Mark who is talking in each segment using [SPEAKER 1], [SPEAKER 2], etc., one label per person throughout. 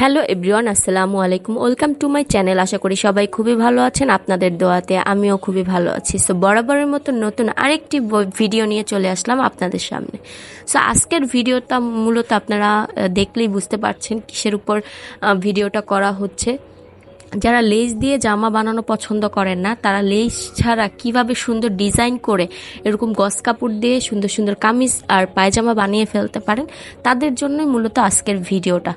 [SPEAKER 1] Hello everyone, আসসালামু আলাইকুম। Welcome to my channel. আশা করি সবাই খুবই ভালো আছেন। আপনাদের দোয়াতে আমিও খুবই ভালো আছি। সো বরাবরের মতো নতুন আরেকটি ভিডিও নিয়ে চলে আসলাম আপনাদের সামনে। সো আজকের ভিডিওটা মূলত আপনারা দেখলেই বুঝতে পারছেন কিসের উপর ভিডিওটা করা হচ্ছে। যারা লেস দিয়ে জামা বানানো পছন্দ করেন না, তারা লেস ছাড়া কীভাবে সুন্দর ডিজাইন করে এরকম গস কাপড় দিয়ে সুন্দর সুন্দর কামিজ আর পায়জামা বানিয়ে ফেলতে পারেন, তাদের জন্যই মূলত আজকের ভিডিওটা।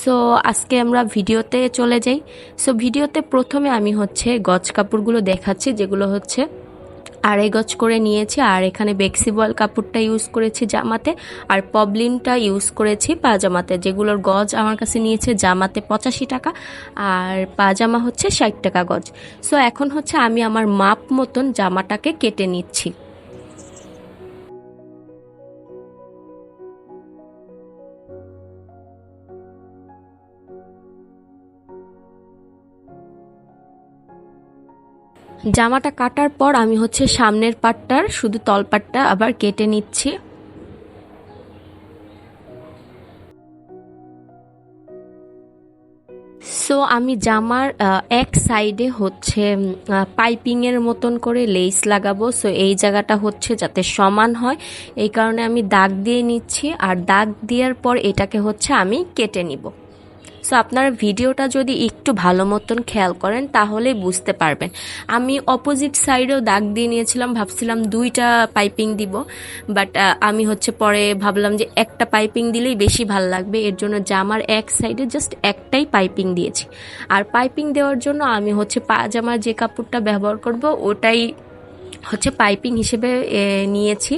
[SPEAKER 1] সো আজকে আমরা ভিডিওতে চলে যাই। সো ভিডিওতে প্রথমে আমি হচ্ছে গজ কাপড়গুলো দেখাচ্ছি, যেগুলো হচ্ছে আড়াই গজ করে নিয়েছি, আর এখানে বেক্সি বয়েল কাপড়টা ইউজ করেছি জামাতে, আর পবলিনটা ইউজ করেছি পাজামাতে। যেগুলোর গজ আমার কাছে নিয়েছে জামাতে পঁচাশি টাকা, আর পাজামা হচ্ছে ষাট টাকা গজ। সো এখন হচ্ছে আমি আমার মাপ মতন জামাটাকে কেটে নিচ্ছি। জামাটা কাটার পর আমি হচ্ছে সামনের পাটটার, শুধু তলপাটটা আবার কেটে নিচ্ছি। সো আমি জামার এক সাইডে হচ্ছে পাইপিংয়ের মতন করে লেস লাগাবো। সো এই জায়গাটা হচ্ছে যাতে সমান হয়। এই কারণে আমি দাগ দিয়ে নিচ্ছি। আর দাগ দেওয়ার পর এটাকে হচ্ছে আমি কেটে নিব। সো আপনারা ভিডিওটা যদি একটু ভালো মতন খেয়াল করেন, তাহলে বুঝতে পারবেন। আমি অপোজিট সাইডেও দাগ দিয়ে নিয়েছিলাম, ভাবছিলাম দুইটা পাইপিং দিব বাট আমি হচ্ছে পরে ভাবলাম যে একটা পাইপিং দিলেই বেশি ভালো লাগবে। এর জন্য জামার এক সাইডে জাস্ট একটাই পাইপিং দিয়েছি। আর পাইপিং দেওয়ার জন্য আমি হচ্ছে পাজামার যে কাপড়টা ব্যবহার করব, ওটাই হচ্ছে পাইপিং হিসেবে নিয়েছি।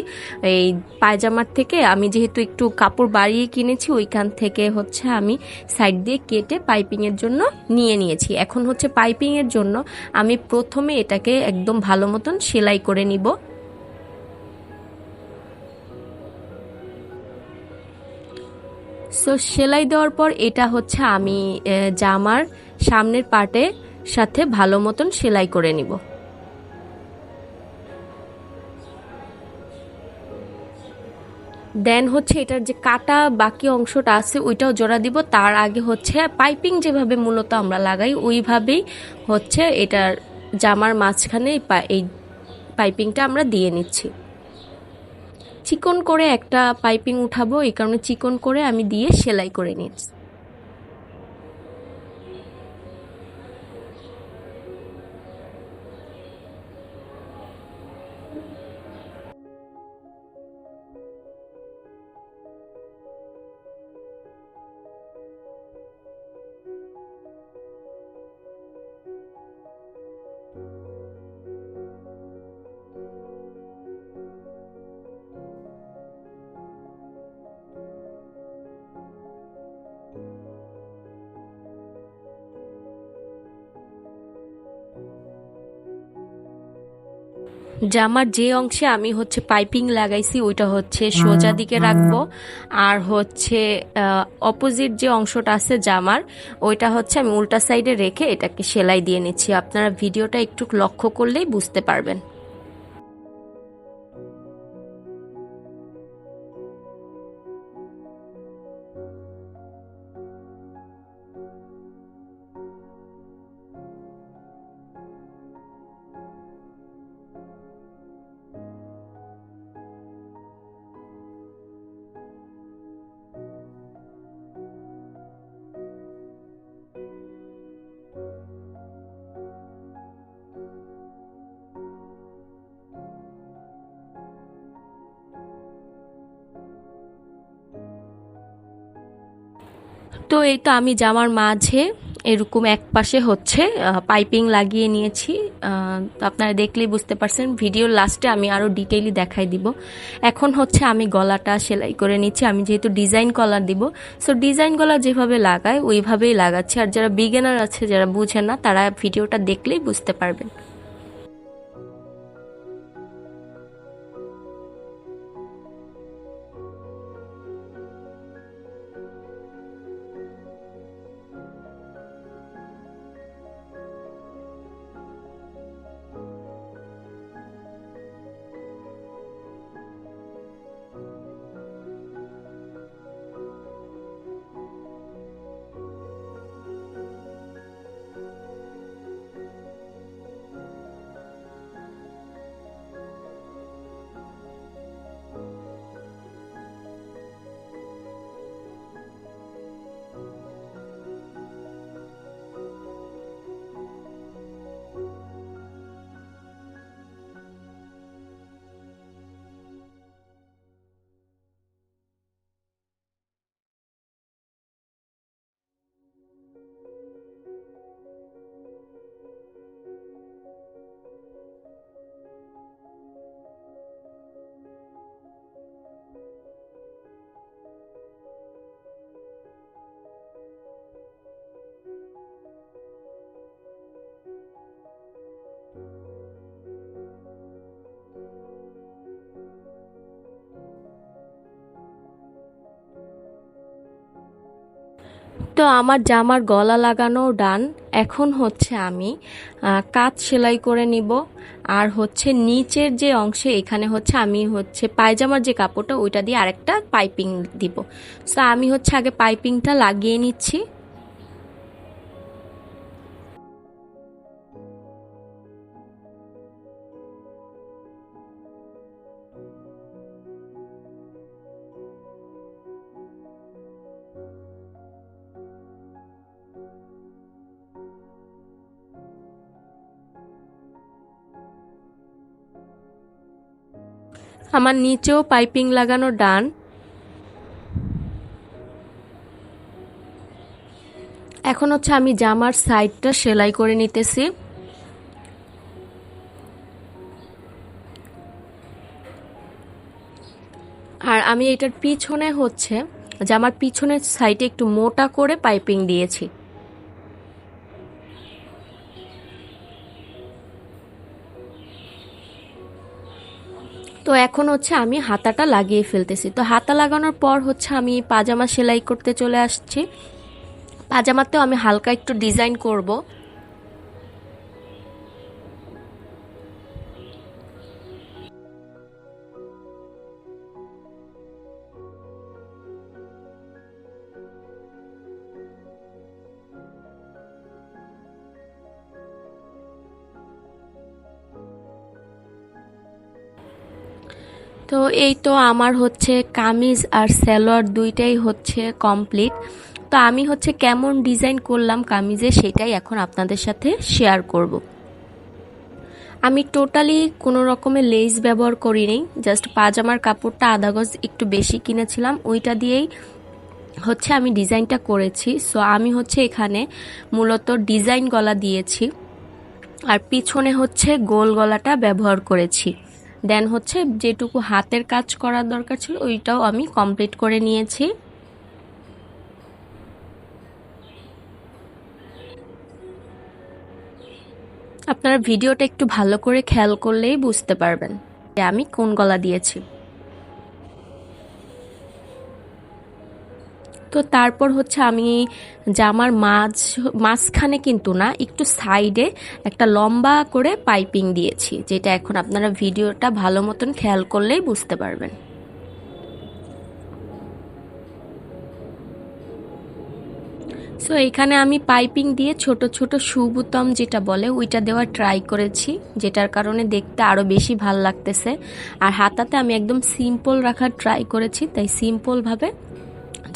[SPEAKER 1] এই পায়জামার থেকে আমি যেহেতু একটু কাপড় বাড়িয়ে কিনেছি, ওইখান থেকে হচ্ছে আমি সাইড দিয়ে কেটে পাইপিংয়ের জন্য নিয়ে নিয়েছি। এখন হচ্ছে পাইপিংয়ের জন্য আমি প্রথমে এটাকে একদম ভালো মতন সেলাই করে নিব। সো সেলাই দেওয়ার পর এটা হচ্ছে আমি জামার সামনের পার্টে সাথে ভালো মতন সেলাই করে নিব। দেন হচ্ছে এটার যে কাটা বাকি অংশটা আছে, ওইটাও জোড়া দিব। তার আগে হচ্ছে পাইপিং যেভাবে মূলত আমরা লাগাই, ওইভাবেই হচ্ছে এটার জামার মাঝখানে এই পাইপিংটা আমরা দিয়ে নিচ্ছি। চিকন করে একটা পাইপিং উঠাবো, এই কারণে চিকন করে আমি দিয়ে সেলাই করে নিচ্ছি। জামার যে অংশে আমি হচ্ছে পাইপিং লাগাইছি, ওইটা হচ্ছে সোজা দিকে রাখব। আর হচ্ছে অপোজিট যে অংশটা আছে জামার, ওইটা হচ্ছে আমি উল্টা সাইডে রেখে এটাকে সেলাই দিয়ে নিচ্ছি। আপনারা ভিডিওটা একটু লক্ষ্য করলেই বুঝতে পারবেন। তো এই তো আমি জামার মাঝে এরকম এক পাশে হচ্ছে পাইপিং লাগিয়ে নিয়েছি। তো আপনারা দেখলেই বুঝতে পারছেন ভিডিওর লাস্টে আমি আরও ডিটেইলি দেখাই দিব। এখন হচ্ছে আমি গলাটা সেলাই করে নিচ্ছি, আমি যেহেতু ডিজাইন কলার দিব। সো ডিজাইন গলা যেভাবে লাগায় ওইভাবেই লাগাচ্ছি। আর যারা বিগিনার আছে, যারা বুঝে না, তারা ভিডিওটা দেখলেই বুঝতে পারবেন। তো আমার জামার গলা লাগানো ডান, এখন হচ্ছে আমি। কাজ সেলাই করে নিব। আর হচ্ছে নিচের যে অংশে, এখানে হচ্ছে আমি হচ্ছে পায়জামার যে কাপড়টা, ওইটা দিয়ে আরেকটা পাইপিং দিব। সো আমি হচ্ছে আগে পাইপিংটা লাগিয়ে নিচ্ছি। আমার নিচেও পাইপিং লাগানো ডান। এখন হচ্ছে আমি জামার সাইডটা সেলাই করে নিতেছি। আর আমি এটার পিছনে হচ্ছে, জামার পিছনের সাইডে একটু মোটা করে পাইপিং দিয়েছি। তো এখন হচ্ছে আমি হাতাটা লাগিয়ে ফেলতেছি। তো হাতা লাগানোর পর হচ্ছে আমি পাজামা সেলাই করতে চলে আসছি। পাজামাতেও আমি হালকা একটু ডিজাইন করব। তো এই তো আমার হচ্ছে কামিজ আর সালোয়ার দুইটাই হচ্ছে কমপ্লিট তো আমি হচ্ছে কেমন ডিজাইন করলাম কামিজে সেটাই এখন আপনাদের সাথে শেয়ার করব। আমি টোটালি কোনো রকমের লেস ব্যবহার করিনি জাস্ট পাজামার কাপড়টা আধা গজ একটু বেশি কিনেছিলাম, ওইটা দিয়েই হচ্ছে আমি ডিজাইনটা করেছি। সো আমি হচ্ছে এখানে মূলত ডিজাইন গলা দিয়েছি, আর পিছনে হচ্ছে গোল গলাটা ব্যবহার করেছি। দেন হচ্ছে যেটুকু হাতের কাজ করার দরকার ছিল, ওইটাও আমি কমপ্লিট করে নিয়েছি। আপনারা ভিডিওটা একটু ভালো করে খেয়াল করলেই বুঝতে পারবেন যে আমি কোন গলা দিয়েছি। তো তারপর হচ্ছে আমি জামার মাঝ, মাঝখানে কিন্তু না, একটু সাইডে একটা লম্বা করে পাইপিং দিয়েছি, যেটা এখন আপনারা ভিডিওটা ভালো মতন খেয়াল করলেই বুঝতে পারবেন। সো এখানে আমি পাইপিং দিয়ে ছোট ছোট সুবুতম যেটা বলে, ওইটা দেওয়ার ট্রাই করেছি, যেটার কারণে দেখতে আরও বেশি ভালো লাগতেছে। আর হাতাতে আমি একদম সিম্পল রাখার ট্রাই করেছি, তাই সিম্পলভাবে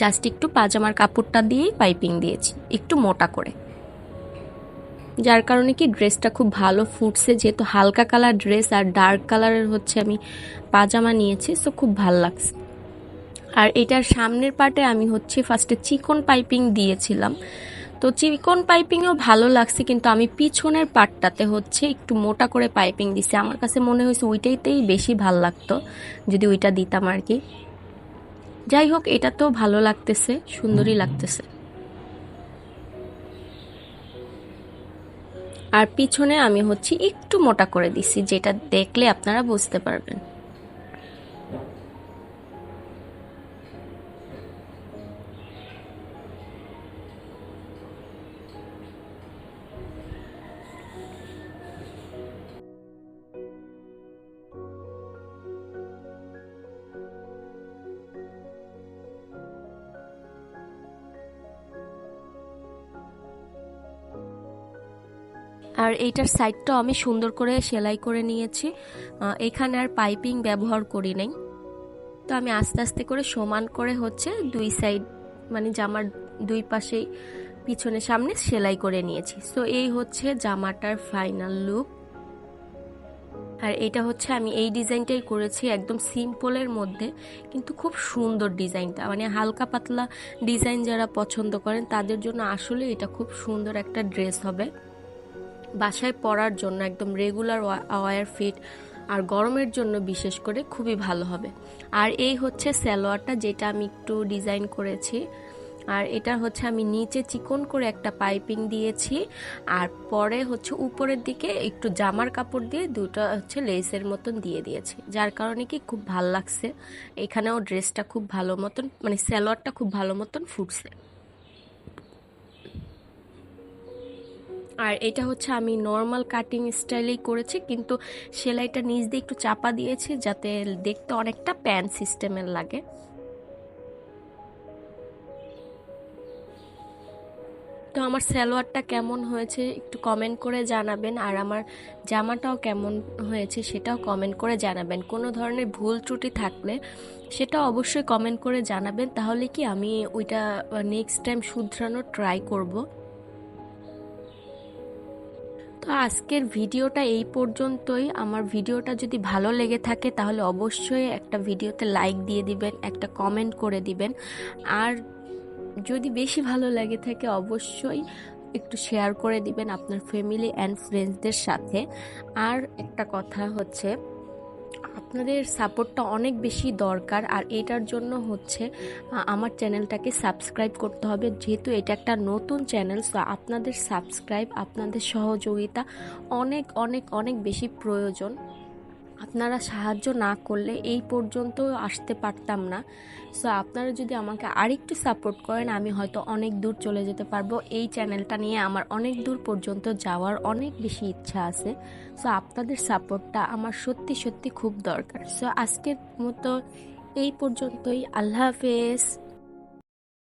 [SPEAKER 1] জাস্ট একটু পাজামার কাপড়টা দিয়েই পাইপিং দিয়েছি, একটু মোটা করে। যার কারণে কি ড্রেসটা খুব ভালো ফুটছে, যেহেতু হালকা কালার ড্রেস আর ডার্ক কালারের হচ্ছে আমি পাজামা নিয়েছি, সো খুব ভালো লাগছে। আর এটার সামনের পার্টে আমি হচ্ছে ফার্স্টে চিকন পাইপিং দিয়েছিলাম। তো চিকন পাইপিংও ভালো লাগছে, কিন্তু আমি পিছনের পার্টটাতে হচ্ছে একটু মোটা করে পাইপিং দিছি। আমার কাছে মনে হয়েছে ওইটাইতেই বেশি ভালো লাগতো, যদি ওইটা দিতাম আর কি। যাই হোক, এটা তো ভালো লাগতেছে, সুন্দরই লাগতেছে। আর পিছনে আমি হচ্ছে একটু মোটা করে দিছি, যেটা দেখলে আপনারা বুঝতে পারবেন। আর এইটার সাইডটাও আমি সুন্দর করে সেলাই করে নিয়েছি। এখানে আর পাইপিং ব্যবহার করি নাই। তো আমি আস্তে আস্তে করে সমান করে হচ্ছে দুই সাইড মানে জামার দুই পাশেই পিছনে সামনে সেলাই করে নিয়েছি। সো এই হচ্ছে জামাটার ফাইনাল লুক আর এটা হচ্ছে আমি এই ডিজাইনটাই করেছি একদম সিম্পলের মধ্যে, কিন্তু খুব সুন্দর ডিজাইনটা মানে হালকা পাতলা ডিজাইন যারা পছন্দ করেন, তাদের জন্য আসলে এটা খুব সুন্দর একটা ড্রেস হবে। বাসায় পরার জন্য একদম রেগুলার ওয়ার ফিট আর গরমের জন্য বিশেষ করে খুবই ভালো হবে। আর এই হচ্ছে সালোয়ারটা যেটা আমি একটু ডিজাইন করেছি। আর এটা হচ্ছে আমি নিচে চিকন করে একটা পাইপিং দিয়েছি। আর পরে হচ্ছে উপরের দিকে একটু জামার কাপড় দিয়ে দুটো হচ্ছে লেসের মতন দিয়ে দিয়েছি। যার কারণে কি খুব ভালো লাগছে। এখানেও ড্রেসটা খুব ভালো মতন মানে স্যালোয়ারটা খুব ভালো মতন ফুটছে। আর এটা হচ্ছে আমি নর্মাল কাটিং স্টাইলেই করেছি, কিন্তু সেলাইটা নিচ দিয়ে একটু চাপা দিয়েছি যাতে দেখতে অনেকটা প্যান সিস্টেমের লাগে। তো আমার সালোয়ারটা কেমন হয়েছে একটু কমেন্ট করে জানাবেন, আর আমার জামাটাও কেমন হয়েছে সেটাও কমেন্ট করে জানাবেন। কোনো ধরনের ভুল ত্রুটি থাকলে সেটা অবশ্যই কমেন্ট করে জানাবেন, তাহলে কি আমি ওইটা নেক্সট টাইম শুধরানোর ট্রাই করব। তো আজকের ভিডিওটা এই পর্যন্তই। আমার ভিডিওটা যদি ভালো লেগে থাকে, তাহলে অবশ্যই একটা ভিডিওতে লাইক দিয়ে দিবেন, একটা কমেন্ট করে দিবেন। আর যদি বেশি ভালো লাগে থাকে, অবশ্যই একটু শেয়ার করে দিবেন আপনার ফ্যামিলি অ্যান্ড ফ্রেন্ডসদের সাথে। আর একটা কথা হচ্ছে আপনাদের সাপোর্টটা অনেক বেশি দরকার আর এটার জন্য হচ্ছে আমার চ্যানেলটাকে সাবস্ক্রাইব করতে হবে। যেহেতু এটা একটা নতুন চ্যানেল, সো আপনাদের সাবস্ক্রাইব, আপনাদের সহযোগিতা অনেক অনেক অনেক বেশি প্রয়োজন। আপনারা সাহায্য না করলে এই পর্যন্ত আসতে পারতাম না। সো আপনারা যদি আমাকে আরেকটু সাপোর্ট করেন, আমি হয়তো অনেক দূর চলে যেতে পারব। এই চ্যানেলটা নিয়ে আমার অনেক দূর পর্যন্ত যাওয়ার অনেক বেশি ইচ্ছা আছে। সো আপনাদের সাপোর্টটা আমার সত্যি সত্যি খুব দরকার। সো আজকের মতো এই পর্যন্তই। আল্লাহ হাফেজ।